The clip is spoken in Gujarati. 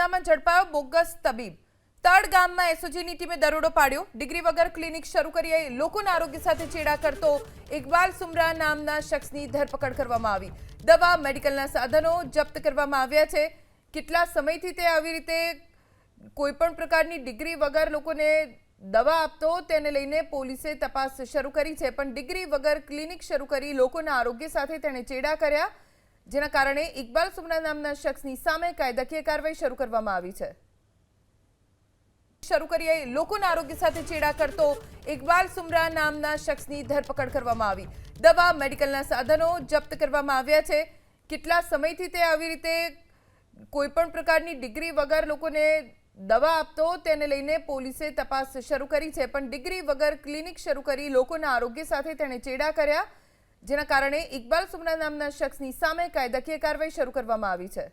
ગુનામાં ઝડપાયો બોગસ તબીબ. તળ ગામમાં એસઓજીની ટીમે દરોડો પાડ્યો. ડિગ્રી વગર ક્લિનિક શરૂ કરી લોકોના આરોગ્ય સાથે ચેડા કરતો ઇકબાલ સુમરા નામના શખ્સની ધરપકડ કરવામાં આવી. દવા, મેડિકલના સાધનો જપ્ત કરવામાં આવ્યા છે. કેટલા સમયથી તે આવી રીતે કોઈ પણ પ્રકારની ડિગ્રી વગર લોકોને દવા આપતો તેને લઈને પોલીસે તપાસ શરૂ કરી છે. પણ ડિગ્રી વગર ક્લિનિક શરૂ કરી લોકોના આરોગ્ય સાથે તેણે ચેડા કર્યા. જેના કારણે ઇકબાલ સુમરા નામના શખ્સની સામે કાયદાકીય કાર્યવાહી શરૂ કરવામાં આવી છે. શરૂ કરીએ લોકોના આરોગ્ય સાથે ચેડા કરતો ઇકબાલ સુમરા નામના શખ્સની ધરપકડ કરવામાં આવી. દવા, મેડિકલના સાધનો જપ્ત કરવામાં આવ્યા છે. કેટલા સમયથી તે આવી રીતે કોઈ પણ પ્રકારની ડિગ્રી વગર લોકોને દવા આપતો તેને લઈને પોલીસે તપાસ શરૂ કરી છે. પણ ડિગ્રી વગર ક્લિનિક શરૂ કરી લોકોના આરોગ્ય સાથે તેણે ચેડા કર્યા. જેના કારણે ઇકબાલ સુમના નામના શખ્સની સામે કાયદાકીય કાર્યવાહી શરૂ કરવામાં આવી છે.